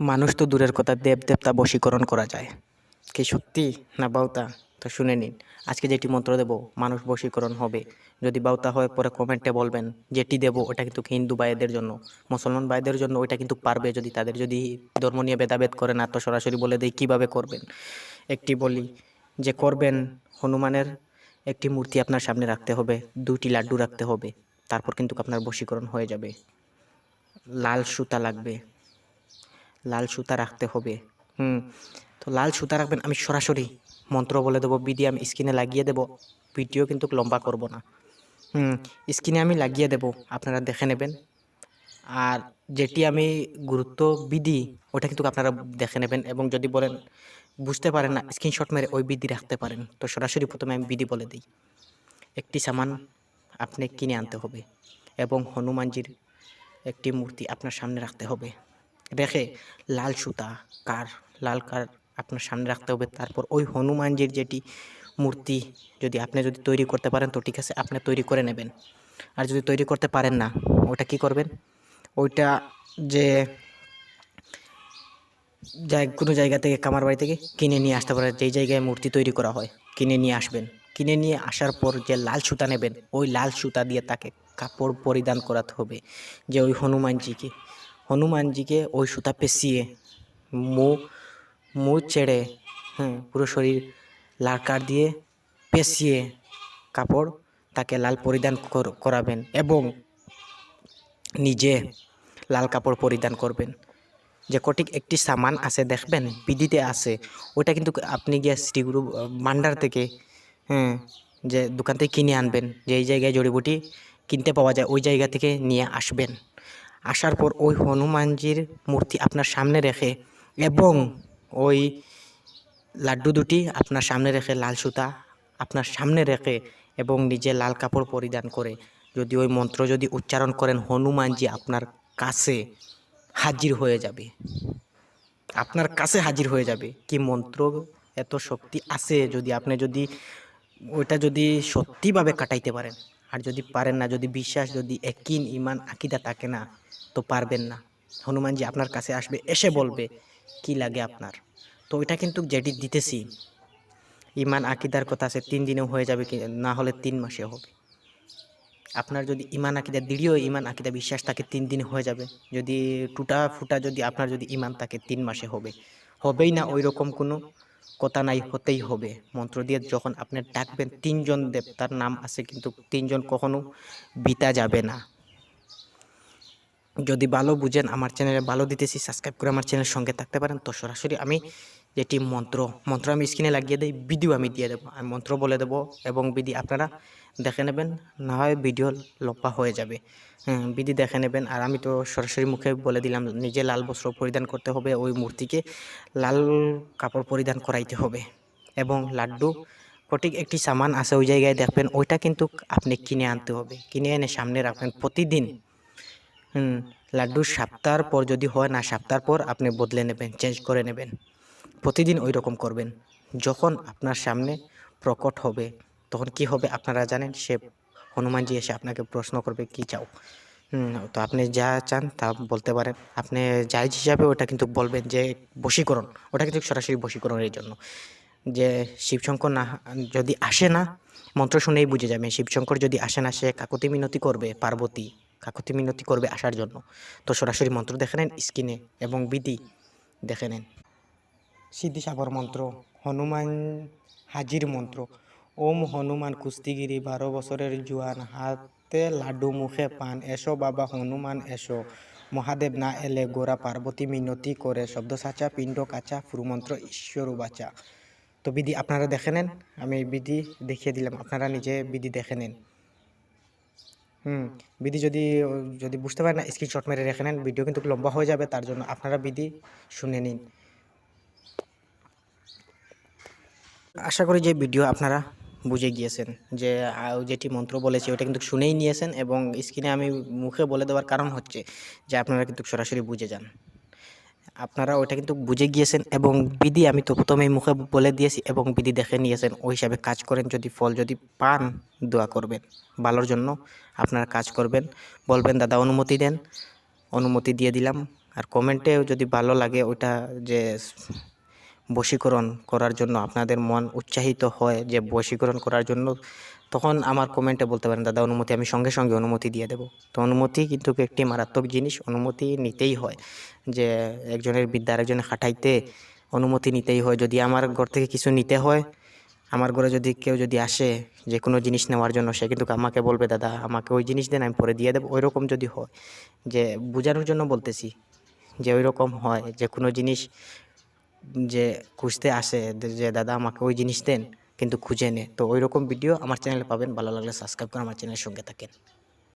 মানুষ তো দূরের কথা দেব দেবতা বশীকরণ করা যায়। কি সত্যি? না বাউতা? তো শুনে নিন। আজকে যেটি মন্ত্র দেব, মানুষ বশীকরণ হবে। যদি বাউতা হয়, পরে কমেন্টে বলবেন, যেটি দেব ওটা কিন্তু হিন্দু ভাইদের জন্য? মুসলমান ভাইদের জন্য ওইটা কিন্তু পারবে যদি তাদের যদি ধর্ম নিয়ে ভেদাভেদ করে না তো সরাসরি বলে দেয় কীভাবে করবেন। একটি বলি, যে করবেন হনুমানের একটি মূর্তি আপনার সামনে রাখতে হবে দুটি লাড্ডু রাখতে হবে, তারপর কিন্তু আপনার বশীকরণ হয়ে যাবে। লাল সুতা লাগবে। লাল সুতা রাখতে হবে। হুম, তো লাল সুতা রাখবেন, আমি সরাসরি মন্ত্র বলে দেবো বিধি আমি স্ক্রিনে লাগিয়ে দেবো। ভিডিও কিন্তু লম্বা করব না। হুম, স্ক্রিনে আমি লাগিয়ে দেব, আপনারা দেখে নেবেন। আর যেটি আমি গুরুত্ব বিধি ওটা কিন্তু আপনারা দেখে নেবেন এবং যদি বলেন বুঝতে পারেন না, স্ক্রিনশট মেরে ওই বিধি রাখতে পারেন। তো সরাসরি প্রথমে আমি বিধি বলে দিই। একটি সামান আপনি কিনে আনতে হবে এবং হনুমানজির একটি মূর্তি আপনার সামনে রাখতে হবে। রেখে লাল সুতা, কার, লাল কার আপনার সামনে রাখতে হবে। তারপর ওই হনুমানজির যেটি মূর্তি যদি আপনি যদি তৈরি করতে পারেন, তো ঠিক আছে, আপনি তৈরি করে নেবেন। আর যদি তৈরি করতে পারেন না, ওটা কি করবেন? ওইটা যে কোনো জায়গা থেকে, কামার বাড়ি থেকে কিনে নিয়ে আসতে পারে যেই জায়গায় মূর্তি তৈরি করা হয়, কিনে নিয়ে আসবেন। কিনে নিয়ে আসার পর যে লাল সুতা নেবেন, ওই লাল সুতা দিয়ে তাকে কাপড় পরিধান করাতে হবে, যে ওই হনুমানজিকে। হনুমানজিকে ওই সুতা পেঁচিয়ে মুখ মুখ ছেড়ে হ্যাঁ পুরো শরীর লাল কার দিয়ে পেঁচিয়ে কাপড় তাকে লাল পরিধান কর- করাবেন এবং নিজে লাল কাপড় পরিধান করবেন। যে কটিক একটি সামান আছে, দেখবেন বিদিতে আছে। ওটা কিন্তু আপনি গিয়ে শ্রীগুরু ভান্ডার থেকে হ্যাঁ যে দোকান থেকে কিনে আনবেন। যে এই জায়গায় জড়িবুটি কিনতে পাওয়া যায়, ওই জায়গা থেকে নিয়ে আসবেন। আসার পর ওই হনুমানজির মূর্তি আপনার সামনে রেখে এবং ওই লাড্ডু দুটি আপনার সামনে রেখে লাল সুতা আপনার সামনে রেখে এবং নিজে লাল কাপড় পরিধান করে। যদি ওই মন্ত্র যদি উচ্চারণ করেন, হনুমানজি আপনার কাছে হাজির হয়ে যাবে। আপনার কাছে হাজির হয়ে যাবে। কি মন্ত্র এত শক্তি আছে যদি আপনি যদি ওইটা যদি সত্যিভাবে কাটাইতে পারেন? আর যদি পারেন না, যদি বিশ্বাস, যদি একিন ইমান, আকিদা থাকে না তো পারবেন না। হনুমানজি আপনার কাছে আসবে, এসে বলবে, কি লাগে আপনার? তো ওইটা কিন্তু যেটি দিতেছি ইমান আকিদার কথা আছে, তিন দিনেও হয়ে যাবে কি, না হলে তিন মাসে হবে। আপনার যদি ইমান আকিদা দৃঢ় ইমান আকিদা বিশ্বাস থাকে, তিন দিনে হয়ে যাবে। যদি টুটা ফুটা যদি আপনার যদি ইমান থাকে, তিন মাসে হবে। হবেই না ওই রকম কোনো কথা নাই, হতেই হবে। মন্ত্র দিয়ে যখন আপনি ডাকবেন, তিনজন দেবতার নাম আছে, কিন্তু তিনজন কখনো বিতা যাবে না। যদি ভালো বুঝেন আমার চ্যানেলে ভালো দিতেছি সাবস্ক্রাইব করে আমার চ্যানেলের সঙ্গে থাকতে পারেন। তো সরাসরি আমি যেটি মন্ত্র মন্ত্র আমি স্ক্রিনে লাগিয়ে দিই ভিডিও আমি দিয়ে দেবো। আমি মন্ত্র বলে দেবো এবং বিধি আপনারা দেখে নেবেন, না হয় ভিডিও লম্বা হয়ে যাবে। হ্যাঁ বিধি দেখে নেবেন। আর আমি তো সরাসরি মুখে বলে দিলাম, নিজে লাল বস্ত্র পরিধান করতে হবে, ওই মূর্তিকে লাল কাপড় পরিধান করাইতে হবে। এবং লাড্ডু, সঠিক একটি সামান আছে ওই জায়গায় দেখবেন, ওইটা কিন্তু আপনি কিনে আনতে হবে। কিনে এনে সামনে রাখবেন প্রতিদিন। লাড্ডু সপ্তাহ পর যদি হয় না সপ্তাহ পর আপনি বদলে নেবেন চেঞ্জ করে নেবেন। প্রতিদিন ওই রকম করবেন। যখন আপনার সামনে প্রকট হবে, তখন কি হবে আপনারা জানেন? সে হনুমানজি এসে আপনাকে প্রশ্ন করবে, কি চাও? তো আপনি যা চান তা বলতে পারেন। আপনি জায়জ হিসাবে ওটা কিন্তু বলবেন যে, বশীকরণ। ওটা কিন্তু সরাসরি বশীকরণের জন্য। যে শিবশঙ্কর না, যদি আসে না, মন্ত্র শুনেই বুঝে যাবে শিবশঙ্কর যদি আসে না, সে কাকতি মিনতি করবে, পার্বতী। কাকতি মিনতি করবে আসার জন্য। তো সরাসরি মন্ত্র দেখে নেন স্ক্রিনে এবং বিধি দেখে নেন। সিদ্ধি সাগর মন্ত্র, হনুমান হাজির মন্ত্র, ওম হনুমান কুস্তিগিরি, বারো বছরের জুয়ান হাতে লাড্ডু মুখে পান, এসো বাবা হনুমান এসো, মহাদেব না এলে গোরা পার্বতী মিনতি করে, শব্দ সাচা, পিণ্ড কাচা ফুরুমন্ত্র ঈশ্বর বাচা। তো বিধি আপনারা দেখে নেন, আমি বিধি দেখিয়ে দিলাম, আপনারা নিজে বিধি দেখে নেন। হুম, বিধি যদি যদি বুঝতে পারেন স্ক্রিনশট মেরে রেখে নেন ভিডিও কিন্তু লম্বা হয়ে যাবে, তার জন্য আপনারা বিধি শুনে নিন। আশা করি যে ভিডিও আপনারা বুঝে গিয়েছেন যে যেটি মন্ত্র বলেছে, ওটা কিন্তু শুনেই নিয়েছেন এবং স্ক্রিনে আমি মুখে বলে দেওয়ার কারণ হচ্ছে যে, আপনারা কিন্তু সরাসরি বুঝে যান। আপনারা ওইটা কিন্তু বুঝে গিয়েছেন এবং বিধি আমি তো প্রথমেই মুখে বলে দিয়েছি এবং বিধি দেখে নিয়েছেন। ওই হিসাবে কাজ করেন, যদি ফল যদি পান, দোয়া করবেন। ভালোর জন্য আপনারা কাজ করবেন। বলবেন, দাদা, অনুমতি দেন। অনুমতি দিয়ে দিলাম। আর কমেন্টেও যদি ভালো লাগে ওইটা যে বশীকরণ করার জন্য আপনাদের মন উৎসাহিত হয়, যে বশীকরণ করার জন্য তখন আমার কমেন্টে বলতে পারেন, দাদা, অনুমতি আমি সঙ্গে সঙ্গে অনুমতি দিয়ে দেবো। তো অনুমতি কিন্তু একটি মারাত্মক জিনিস, অনুমতি নিতেই হয়। যে একজনের বিদ্যা আরেকজনের খাটাইতে অনুমতি নিতেই হয়। যদি আমার ঘর থেকে কিছু নিতে হয়, আমার ঘরে যদি কেউ যদি আসে যে কোনো জিনিস নেওয়ার জন্য, সে কিন্তু আমাকে বলবে, দাদা, আমাকে ওই জিনিস দেন, আমি পরে দিয়ে দেবো। ওই রকম যদি হয়, যে বোঝানোর জন্য বলতেছি যে ওই রকম হয়, যে কোনো জিনিস যে খুঁজতে আসে, যে, দাদা, আমাকে ওই জিনিস দেন। কিন্তু খুঁজে নে। তো ওই রকম ভিডিও আমার চ্যানেলে পাবেন। ভালো লাগলে সাবস্ক্রাইব করে আমার চ্যানেলের সঙ্গে থাকেন।